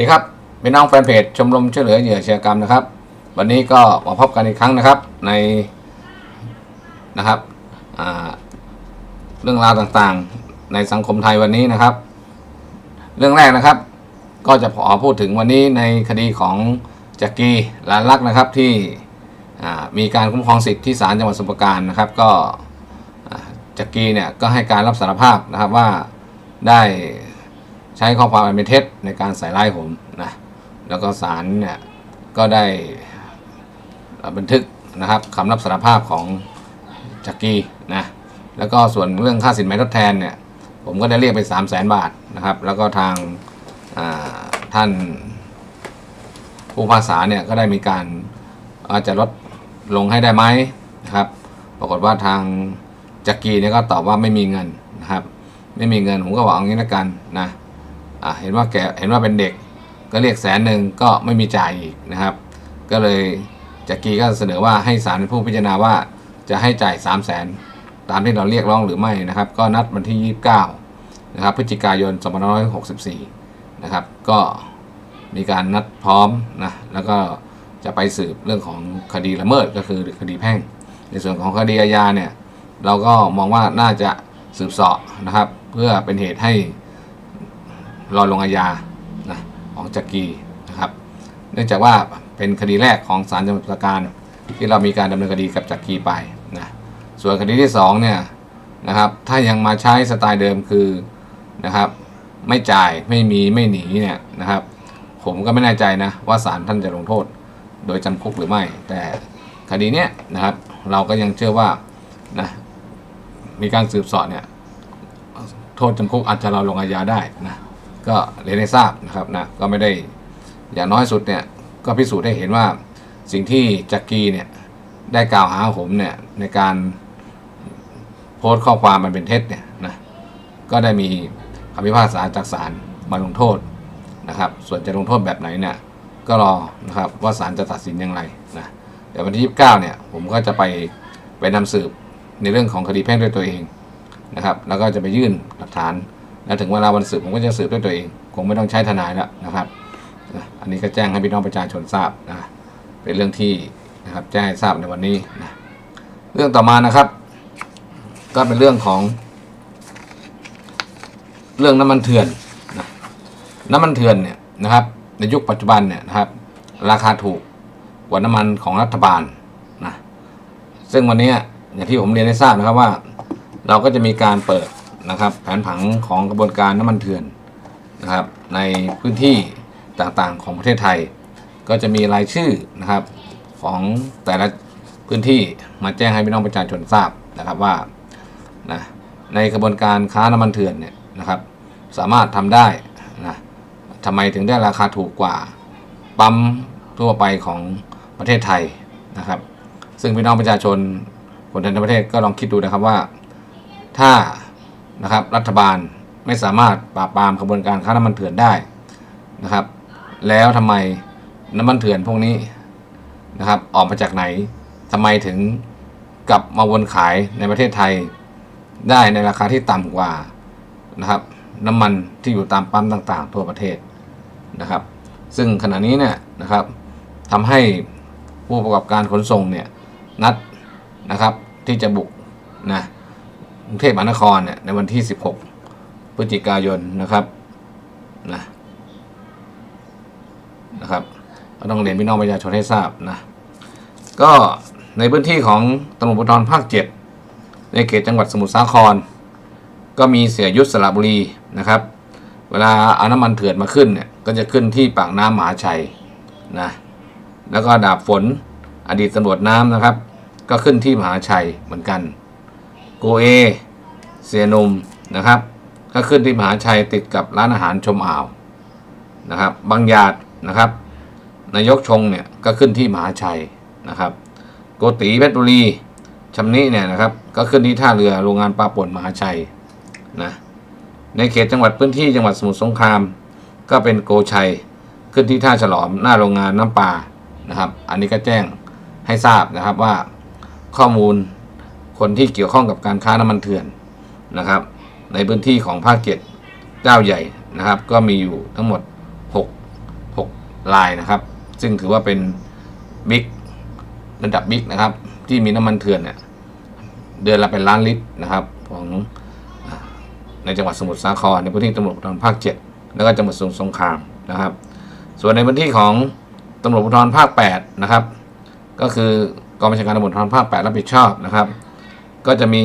ดีครับพี่น้องแฟนเพจชมรมช่วยเหลือเหยื่ออาชญากรรมนะครับ วันนี้ก็มาพบกันอีกครั้งนะครับในนะครับเรื่องราวต่างๆในสังคมไทยวันนี้นะครับ เรื่องแรกนะครับ ก็จะขอพูดถึงวันนี้ในคดีของจ็กกี้ลานรักนะครับที่มีการคุ้มครองสิทธิ์ที่ศาลจังหวัดสมุพรปราการนะครับ ก็จ็กกี้เนี่ยก็ให้การรับสารภาพนะครับว่าได้ ใช้ข้อความอันเป็นเท็จในการใส่ร้ายผมนะแล้วก็ศาลเนี่ยก็ได้บันทึกนะครับคำรับสารภาพของจักกี้นะแล้วก็ส่วนเรื่องค่าสินไหมทดแทนเนี่ยผมก็ได้เรียกไป3 0 0แสนบาทนะครับ แล้วก็ทางาท่านผู้พิพาษาเนี่ยก็ได้มีการอาจจะลดลงให้ได้ไหมนะครับ ปรากฏว่าทางจักรีเนี่ยก็ตอบว่าไม่มีเงินนะครับ ไม่มีเงินผมก็บอกเอางี้ละกันนะ อะเห็นว่าแกเห็นว่าเป็นเด็กก็เรียกแสนหนึ่งก็ไม่มีจ่ายอีกนะครับ ก็เลยจักรีก็เสนอว่าให้ศาลเป็นผู้พิจารณาว่าจะให้จ่าย3 0 0แสนตามที่เราเรียกร้องหรือไม่นะครับ ก็นัดวันที่ 29 นะครับพฤศจิกายน2564 นะครับ ก็มีการนัดพร้อมนะแล้วก็จะไปสืบเรื่องของคดีละเมิดก็คือคดีแพ่ง ในส่วนของคดีอาญาเนี่ย เราก็มองว่าน่าจะสืบเสาะนะครับ เพื่อเป็นเหตุให้ รอลงอาญานะของจักรีนะครับ เนื่องจากว่าเป็นคดีแรกของศาลจังหวัดปราการที่เรามีการดำเนินคดีกับจักรีไปนะส่วนคดีที่สองเนี่ยนะครับถ้ายังมาใช้สไตล์เดิมคือนะครับไม่จ่ายไม่มีไม่หนีเนี่ยนะครับผมก็ไม่แน่ใจนะว่าศาลท่านจะลงโทษ โดยจำคุกหรือไม่ แต่คดีเนี้ยนะครับเราก็ยังเชื่อว่านะมีการสืบสอบเนี่ยโทษจำคุกอาจจะเราลงอาญาได้นะ ก็เรียนให้ทราบนะครับนะก็ไม่ได้อย่างน้อยสุดเนี่ยก็พิสูจน์ให้เห็นว่าสิ่งที่จักรีเนี่ยได้กล่าวหาผมเนี่ยในการโพสต์ข้อความมันเป็นเท็จเนี่ยนะก็ได้มีคำพิพากษาจากศาลมาลงโทษนะครับ ส่วนจะลงโทษแบบไหนเนี่ยก็รอนะครับว่าศาลจะตัดสินอย่างไรนะเดี๋ยววันที่29เนี่ยผมก็จะไปไปนำสืบในเรื่องของคดีแพ่งด้วยตัวเองนะครับ แล้วก็จะไปยื่นหลักฐาน แล้วถึงเวลาวันสืบผมก็จะสืบด้วยตัวเอง คงไม่ต้องใช้ทนายแล้วนะครับ อันนี้ก็แจ้งให้พี่น้องประชาชนทราบนะ เป็นเรื่องที่นะครับแจ้งให้ทราบในวันนี้นะเรื่องต่อมานะครับ ก็เป็นเรื่องของ เรื่องน้ำมันเถื่อนนะน้ำมันเถื่อนเนี่ยนะครับ ในยุคปัจจุบันเนี่ยนะครับ ราคาถูกกว่าน้ำมันของรัฐบาลนะซึ่งวันนี้อย่างที่ผมเรียนให้ทราบนะครับว่า เราก็จะมีการเปิด นะครับแผนผังของกระบวนการน้ำมันเถื่อนนะครับในพื้นที่ต่างๆของประเทศไทย ก็จะมีรายชื่อนะครับของแต่ละพื้นที่มาแจ้งให้พี่น้องประชาชนทราบนะครับว่านะในกระบวนการค้าน้ำมันเถื่อนเนี่ยนะครับสามารถทำได้นะทำไมถึงได้ราคาถูกกว่าปั๊มทั่วไปของประเทศไทยนะครับ ซึ่งพี่น้องประชาชนคนทั้งประเทศก็ลองคิดดูนะครับว่า ถ้า นะครับ รัฐบาลไม่สามารถปราบปรามกระบวนการค้าน้ำมันเถื่อนได้นะครับ แล้วทำไมน้ำมันเถื่อนพวกนี้นะครับ ออกมาจากไหนทำไมถึงกลับมาวนขายในประเทศไทย ได้ในราคาที่ต่ำกว่านะครับ น้ำมันที่อยู่ตามปั๊มต่างๆ ทั่วประเทศนะครับ ซึ่งขณะนี้เนี่ยนะครับทำให้ผู้ประกอบการขนส่งเนี่ยนัดนะครับที่จะบุกนะ รุงเทพมหานครเนี่ยในวันที่ 16 พฤศจิกายนนะครับนะนะครับก็ต้องเรียนพี่น้องประชาชนให้ทราบนะก็ในพื้นที่ของตำรวจภูธรภาค 7 ในเขตจังหวัดสมุทรสาคร ก็มีเสียยุทธสระบุรีนะครับ เวลาเอาน้ำมันเถื่อนมาขึ้นเนี่ยก็จะขึ้นที่ปากน้ำมหาชัยนะแล้วก็ดาบฝนอดีตตำรวจน้ำนะครับ ก็ขึ้นที่มหาชัยเหมือนกัน โกเอ เสียนุมนะครับ ก็ขึ้นที่มหาชัยติดกับร้านอาหารชมอ่าวนะครับบางหยาดนะครับนายกชงเนี่ยก็ขึ้นที่มหาชัยนะครับโกตีเพชรบุรีชำนิเนี่ยนะครับก็ขึ้นที่ท่าเรือโรงงานปลาป่นมหาชัยนะในเขตจังหวัดพื้นที่จังหวัดสมุทรสงคราม ก็เป็นโกชัยขึ้นที่ท่าฉลอมหน้าโรงงานน้ำปลานะครับ อันนี้ก็แจ้งให้ทราบนะครับว่าข้อมูลคนที่เกี่ยวข้องกับการค้าน้ำมันเถื่อน นะครับ ในพื้นที่ของภาคเจ็ดเจ้าใหญ่นะครับ ก็มีอยู่ทั้งหมด6รายนะครับ ซึ่งถือว่าเป็นบิ๊กระดับบิ๊กนะครับ ที่มีน้ำมันเถื่อนเนี่ยเดือนละเป็นล้านลิตรนะครับ ของในจังหวัดสมุทรสาครในพื้นที่ตำรวจภูธรภาค 7 แล้วก็จังหวัดสมุทรสงครามนะครับ ส่วนในพื้นที่ของตำรวจภูธรภาค 8 นะครับ ก็คือกองบัญชาการตำรวจภูธรภาค 8 รับผิดชอบนะครับ ก็จะมี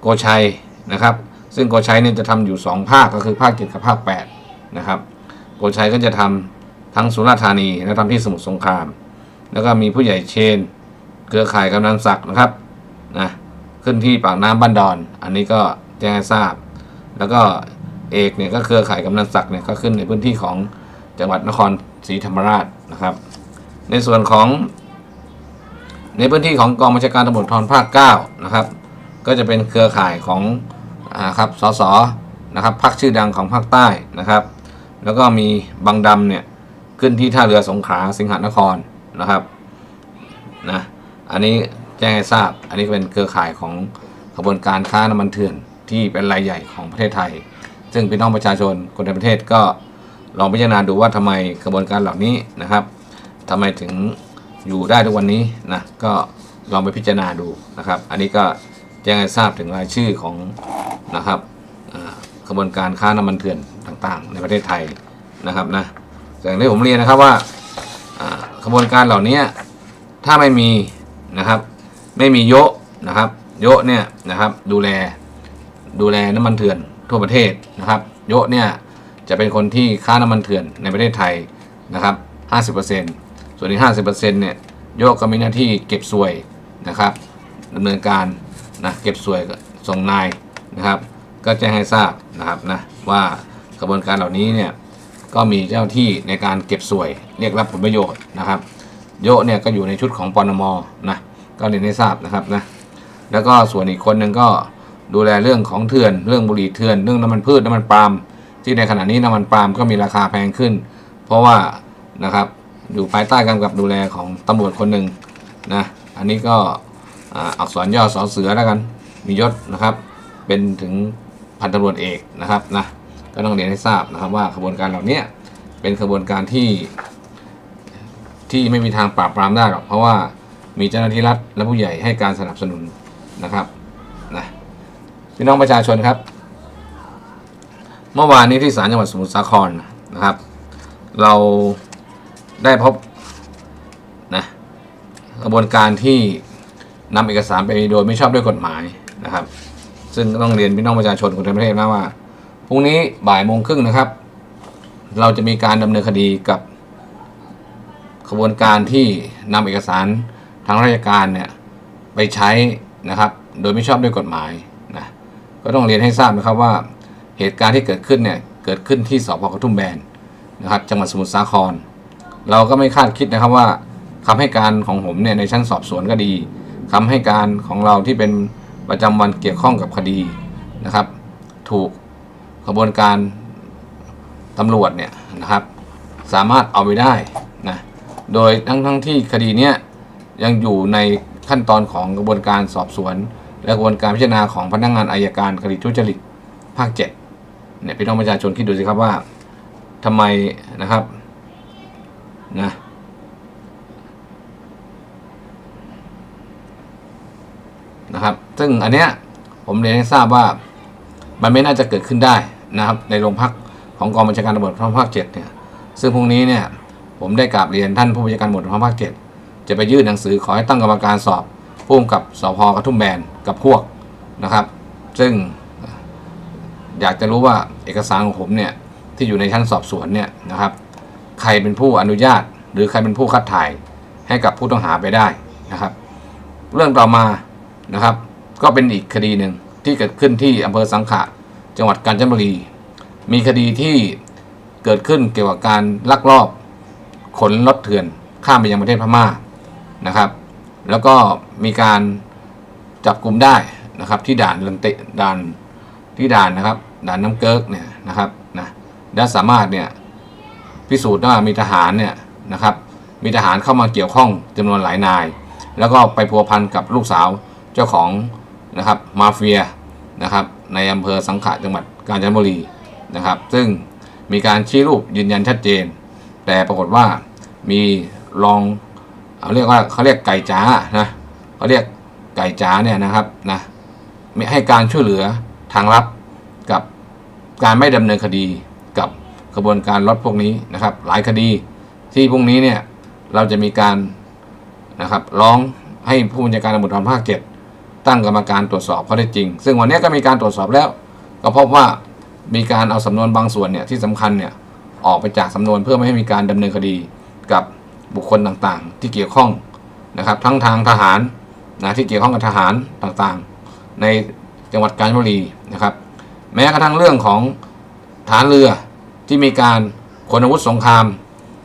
โกชัย นะครับ ซึ่งโกชัยเนี่ยจะทำอยู่ 2 ภาคก็คือภาค7กับภาค8นะครับโกชัยก็จะทำทั้งสุราษฎร์ธานีและทำที่สมุทรสงคราม แล้วก็มีผู้ใหญ่เชน เครือข่ายกำนันศักดิ์นะครับนะขึ้นที่ปากน้ำบ้านดอน อันนี้ก็แจ้งให้ทราบ แล้วก็เอกเนี่ยก็เครือข่ายกำนันศักดิ์เนี่ยก็ขึ้นในพื้นที่ของจังหวัดนครศรีธรรมราชนะครับ ในส่วนของ ในพื้นที่ของกองบัญชาการตำรวจทรภาค 9 นะครับ ก็จะเป็นเครือข่ายของ ครับสสนะครับพักชื่อดังของภาคใต้นะครับ แล้วก็มีบางดำเนี่ยขึ้นที่ท่าเรือสงขลาสิงหนครนะครับนะอันนี้แจ้งให้ทราบ อันนี้เป็นเครือข่ายของขบวนการค้าน้ำมันเถื่อนที่เป็นรายใหญ่ของประเทศไทย ซึ่งพี่น้องประชาชนคนในประเทศก็ลองพิจารณาดูว่าทำไมกระบวนการเหล่านี้นะครับทำไมถึงอยู่ได้ทุกวันนี้นะก็ลองไปพิจารณาดูนะครับ อันนี้ก็แจ้งให้ทราบถึงรายชื่อของ นะครับอ่าขบวนการค้าน้ำมันเถื่อนต่างๆ ในประเทศไทยนะครับนะอย่างที่ผมเรียนนะครับว่าขบวนการเหล่านี้ถ้าไม่มีนะครับ ไม่มีโยะนะครับโยะเนี่ยนะครับดูแลดูแลน้ำมันเถื่อนทั่วประเทศนะครับ โยะเนี่ยจะเป็นคนที่ค้าน้ำมันเถื่อนในประเทศไทยนะครับ 50%ส่วนอีก50%เนี่ยโยะก็มีหน้าที่เก็บสวยนะครับดำเนินการนะเก็บสวยส่งนาย นะครับ ก็แจ้งให้ทราบนะครับนะว่ากระบวนการเหล่านี้เนี่ยก็มีเจ้าที่ในการเก็บสวยเรียกรับผลประโยชน์นะครับ โยเนี่ยก็อยู่ในชุดของปนมนะก็เรียนให้ทราบนะครับนะแล้วก็ส่วนอีกคนหนึ่งก็ดูแลเรื่องของเถื่อน เรื่องบุหรี่เถื่อน เรื่องน้ำมันพืชน้ำมันปาล์มที่ในขณะนี้น้ำมันปาล์มก็มีราคาแพงขึ้น เพราะว่านะครับอยู่ภายใต้การกำกับดูแลของตำรวจคนหนึ่งนะอันนี้ก็อักษรย่อสอเสือแล้วกันมียศนะครับ เป็นถึงพันตำรวจเอกนะครับนะก็ต้องเรียนให้ทราบนะครับว่าขบวนการเหล่านี้เป็นขบวนการที่ ที่ไม่มีทางปราบปรามได้หรอกเพราะว่ามีเจ้าหน้าที่รัฐและผู้ใหญ่ให้การสนับสนุนนะครับนะพี่น้องประชาชนครับ เมื่อวานนี้ที่ศาลจังหวัดสมุทรสาครนะครับ เราได้พบนะกระบวนการที่นำเอกสารไปโดยไม่ชอบด้วยกฎหมายนะครับ ซึ่งต้องเรียนพี่น้องประชาชนคนทั้งประเทศนะว่าพรุ่งนี้บ่ายโมงครึ่งนะครับ เราจะมีการดำเนินคดีกับขบวนการที่นำเอกสารทางราชการเนี่ยไปใช้นะครับ โดยไม่ชอบด้วยกฎหมายนะก็ต้องเรียนให้ทราบนะครับว่าเหตุการณ์ที่เกิดขึ้นเนี่ยเกิดขึ้นที่สพกระทุ่มแบนนะครับ จังหวัดสมุทรสาคร เราก็ไม่คาดคิดนะครับว่าคำให้การของผมเนี่ยในชั้นสอบสวนก็ดีคำให้การของเราที่เป็น ประจำวันเกี่ยวข้องกับคดีนะครับ ถูกขบวนการตำรวจเนี่ยนะครับ สามารถเอาไปได้นะโดยทั้งทั้งที่คดีเนี้ยยังอยู่ในขั้นตอนของกระบวนการสอบสวน และกระบวนการพิจารณาของพนักงานอายการคดีทุจริตภาคเจ็ดเนี่ยพี่น้องประชาชนคิดดูสิครับว่าทำไมนะครับนะนะครับ ซึ่งอันเนี้ยผมเรียนให้ทราบว่ามันไม่น่าจะเกิดขึ้นได้นะครับ ในโรงพักของกองบัญชาการตำรวจภูธรภาคเจ็ดเนี่ย ซึ่งพรุ่งนี้เนี่ยผมได้กราบเรียนท่านผู้บัญชาการตำรวจภาคเจ็ดจะไปยื่นหนังสือขอให้ตั้งกรรมการสอบผู้กำกับสพกระทุ่มแบนกับพวกนะครับ ซึ่งอยากจะรู้ว่าเอกสารของผมเนี่ยที่อยู่ในชั้นสอบสวนเนี่ยนะครับ ใครเป็นผู้อนุญาต หรือใครเป็นผู้คัดถ่ายให้กับผู้ต้องหาไปได้นะครับ เรื่องต่อมานะครับ ก็เป็นอีกคดีหนึ่งที่เกิดขึ้นที่อำเภอสังขะจังหวัดกาญจนบุรี มีคดีที่เกิดขึ้นเกี่ยวกับการลักลอบขนรถเถื่อนข้ามไปยังประเทศพม่านะครับ แล้วก็มีการจับกลุ่มได้นะครับ ที่ด่านลันเตด่านที่ด่านนะครับด่านน้ำเกิกเนี่ยนะครับนะและสามารถเนี่ยพิสูจน์ว่ามีทหารเนี่ยนะครับ มีทหารเข้ามาเกี่ยวข้องจำนวนหลายนาย แล้วก็ไปพัวพันกับลูกสาวเจ้าของ นะครับมาเฟียนะครับในอำเภอสังขะจังหวัดกาญจนบุรีนะครับ ซึ่งมีการชี้รูปยืนยันชัดเจน แต่ปรากฏว่ามีรองเอาเรียกว่าเขาเรียกไก่จ๋านะเขาเรียกไก่จ๋าเนี่ยนะครับนะไมีให้การช่วยเหลือทางลับกับการไม่ดำเนินคดีกับกระบวนการรถพวกนี้นะครับ หลายคดีที่พรุ่งนี้เนี่ยเราจะมีการนะครับร้องให้ผู้บัญชาการตำรวจภูธรภาคเจ็ด ตั้งกรรมการตรวจสอบข้อเท็จจริง ซึ่งวันนี้ก็มีการตรวจสอบแล้ว ก็พบว่ามีการเอาสำนวนบางส่วนเนี่ยที่สำคัญเนี่ยออกไปจากสำนวนเพื่อไม่ให้มีการดำเนินคดีกับบุคคลต่างๆ ที่เกี่ยวข้องนะครับทั้งทางทหารนะที่เกี่ยวข้องกับทหารต่างๆ ในจังหวัดกาญจนบุรีนะครับ แม้กระทั่งเรื่องของฐานเรือที่มีการขนอาวุธสงคราม